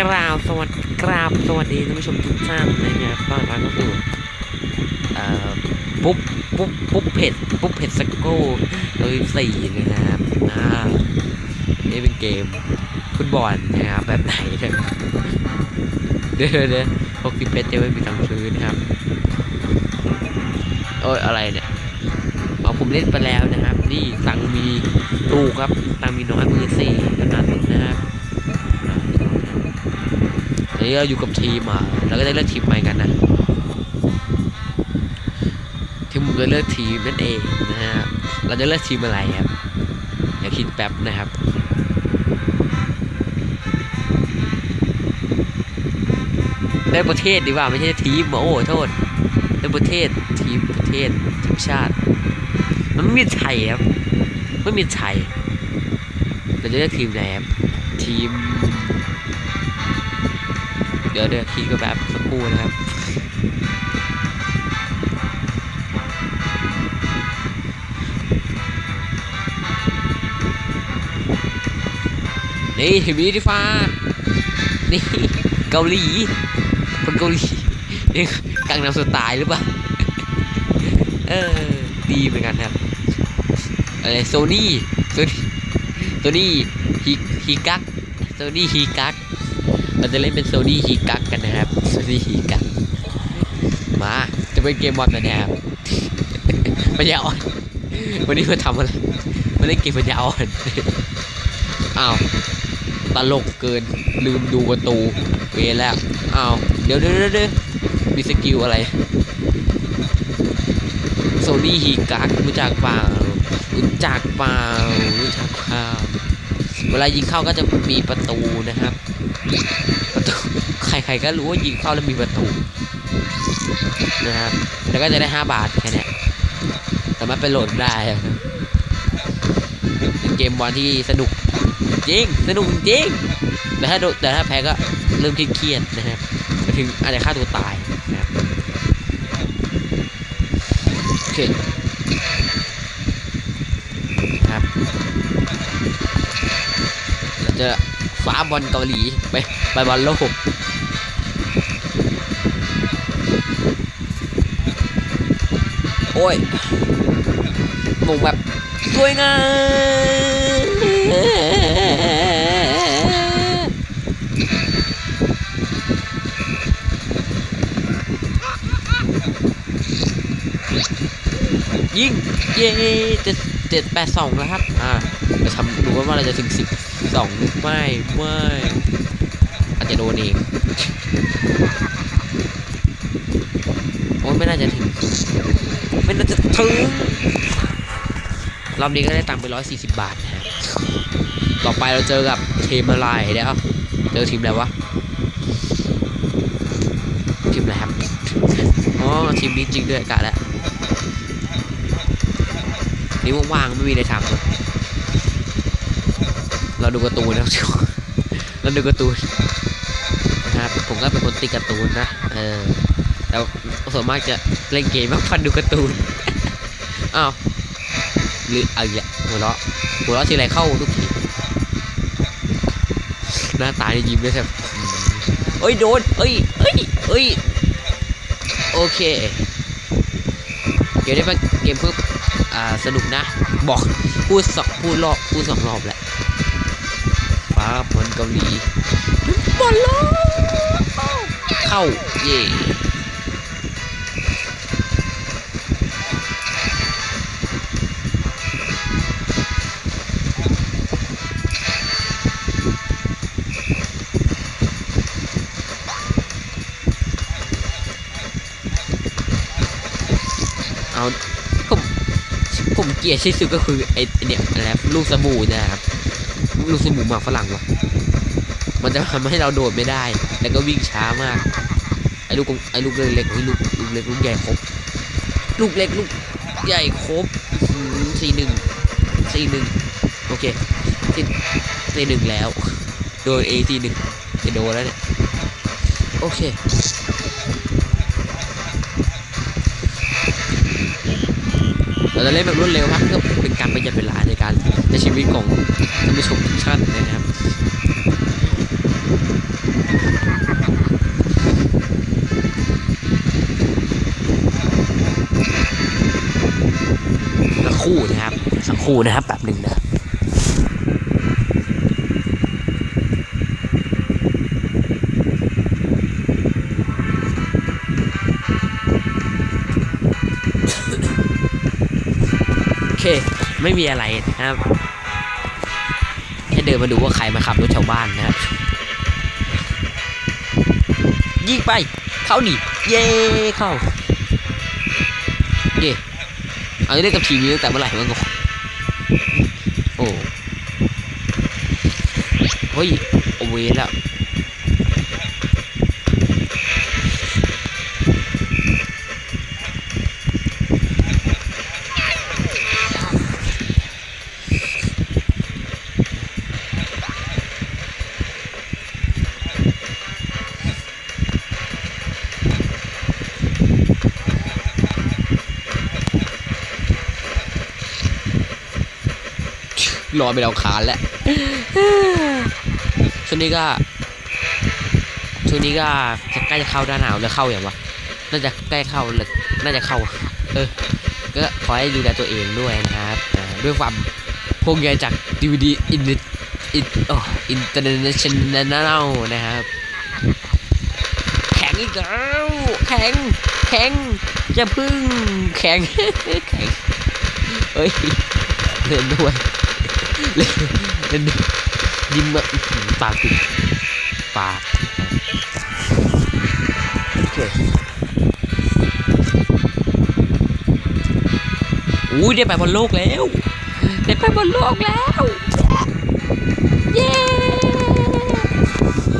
กราบสวัสดีกราบสวัสดีท่านผู้ชมทุกท่านนะครับต้อนรับเข้าสู่เอ่อปุ๊บปุ๊บปุ๊บเผ็ดปุ๊บเผ็ดสกูเลยสี่นะครับอ่านี่เป็นเกมฟุตบอลนะครับแบบไหนเนี่ยเดี๋ยวเดี๋ยวหกสิบเพชรจะไม่มีตังค์ซื้อนะครับโอ้ยอะไรเนี่ยเอาผมเล่นไปแล้วนะครับ นี่ตังมีถูกครับตังมีน้อยมือสี่ นี้เราอยู่กับทีมอะเราก็จะเลือกทีมใหม่กันนะทีมผมจะเลือกทีมนั่นเองนะฮะเราจะเลือกทีมอะไรครับเดี๋ยวคิดแป๊บนะครับได้ประเทศดีกว่าไม่ใช่ทีมโอ้โทษได้ประเทศทีมประเทศทีมชาติ มันไม่มีไทยครับไม่มีไทยเราจะเลือกทีมไหนครับทีม ดี๋ยวเดี๋ยวคิดก็แบบสักครู่นะครับนี่ทีวีที่ฟ้านี่เกาหลี คนเกาหลีนี่กังนำสไตล์หรือเปล่า เออ ดีเหมือนกันครับ อะไรโซนี่โซนี่โซนี่ฮีฮีกักโซนี่ฮีกัก เราจะเล่นเป็นโซนี่ฮีกักกันนะครับโซนี่ฮีกักมาจะเป็นเกมบอลนะเนี่ยครับปัญญาอ่อนวันนี้มาทำอะไรมาเล่นเกมปัญญาอ่อนอ้าวตลกเกินลืมดูประตูเวรแล้วอ้าวเดี๋ยวเดี๋ยวเดี๋ยวมีสกิลอะไรโซนี่ฮีกักรู้จักเปล่ารู้จักเปล่ารู้จักเปล่าเวลายิงเข้าก็จะมีประตูนะครับ ประตูใครๆก็รู้ว่ายิงเข้าแล้วมีประตูนะครับแล้วก็จะได้ห้าบาทแค่นี้ยสามารถไปโหลดได้เป็นเกมบอลที่สนุกจริงสนุกจริงแต่ถ้าแต่ถ้าแพ้ก็เริ่มเครียดนะครับไปถึงอาจจะฆ่าตัวตายนะครับโอเคครับเราจะ ฟ้าบอลเกาหลีไปไปบอลโลกโอ้ยมงแบบสวยงามยิงเย้เจ็ดเจ็ดแปดสองแล้วครับ อ่าจะทำดูว่าเราจะถึงสิบ สองไม่ไม่อาจจะโดนเองโอ้ยไม่น่าจะถึง ไม่น่าจะถึงรอบนี้ก็ได้ตังค์ไปร้อยสี่สิบบาทนะฮะต่อไปเราเจอกับทีมอะไรเดี๋ยวเจอทีมอะไรวะทีมอะไรครับอ๋อทีมนี้จริงด้วยกะแล้วนี่ว่างๆไม่มีอะไรทำ เราดูการ์ตูนนะครับเราดูการ์ตูนนะครับผมก็เป็นคนติดการ์ตูนนะเออแต่ส่วนมากจะเล่นเกมมากกว่าดูการ์ตูนอ้าวหรืออาอีกแล้วหัวเราะหัวเราะทีไรเข้าทุกทีหน้าตานี่ยิ้มด้วยครับอืมเอ้ยโดนเอ้ยเอ้ยเอ้ยโอเคเกมนี้เป็นเกมเพื่ออ่าสนุกนะ บอกพูดสองพูดรอบพูดสองรอบแหละ ฟ้าบอลเกาหลีบอลโลเข้า เย่เอาผมผมเกลียดที่สุดก็คือไอ้ไอเนี่ยอะไรลูกสบู่นะครับ ลูกสบู่หมากฝรั่งวะมันจะทำให้เราโดดไม่ได้ แล้วก็วิ่งช้ามาก ไอ้ลูกไอ้ลูกเล็กๆไอ้ลูกลูกเล็กลูกใหญ่ครบ ลูกเล็กลูกใหญ่ครบสี่หนึ่งสี่หนึ่งโอเคสี่สี่หนึ่งแล้ว โดนเอสี่หนึ่งจะโดนแล้วเนี่ย โอเค เราจะเล่นแบบรวดเร็วครับเพื่อเป็นการประหยัดเวลาในการในชีวิตของท่านผู้ชมทุกท่านนะครับสักคู่นะครับสักคู่นะครับแบบหนึ่งนะ เค ไม่มีอะไรนะครับแค่เดินมาดูว่าใครมาขับรถชาวบ้านนะครับยิงไป เข้าหนีเย้เข้าเย้เอาเล่นกับทีมนี้ตั้งแต่เมื่อไหร่วะงงโอ้เฮ้ยโอเวแล้ว รอไปเราคานแล้วช่วงนี้ก็ช่วงนี้ก็จะใกล้จะเข้าหน้าหนาวแล้วเข้าอย่างวะน่าจะใกล้เข้าเลยน่าจะเข้า เออ ก็ขอให้ดูแลตัวเองด้วยนะครับด้วยความพวงใยจาก DVD อินอินโออินเตอร์เนชั่นแนลนะครับ แข็งอีกแล้วแข็งแข็งจะพึ่งแข็งแข็งเฮ้ยเล่นด้วย ล่นเล่นยิ้มแบบปากปิดปากโอเคอุ้ยได้ไปบอลโลกแล้ว ได้ไปบอลโลกแล้ว เย้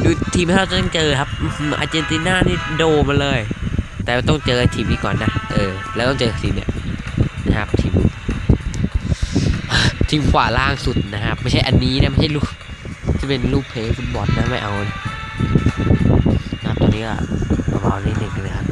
ดูทีมที่เราจะต้องเจอครับอาร์เจนตินานี่โดมาเลย แต่ต้องเจอทีมนี้ก่อนนะ เออ แล้วต้องเจอทีมเนี้ย ที่ขวาล่างสุดนะครับ ไม่ใช่อันนี้นะ ไม่ใช่ลูกที่เป็นรูปเพลย์ฟุตบอลนะไม่เอานะครับตอนนี้ก็เบาๆนิดนึงนะครับ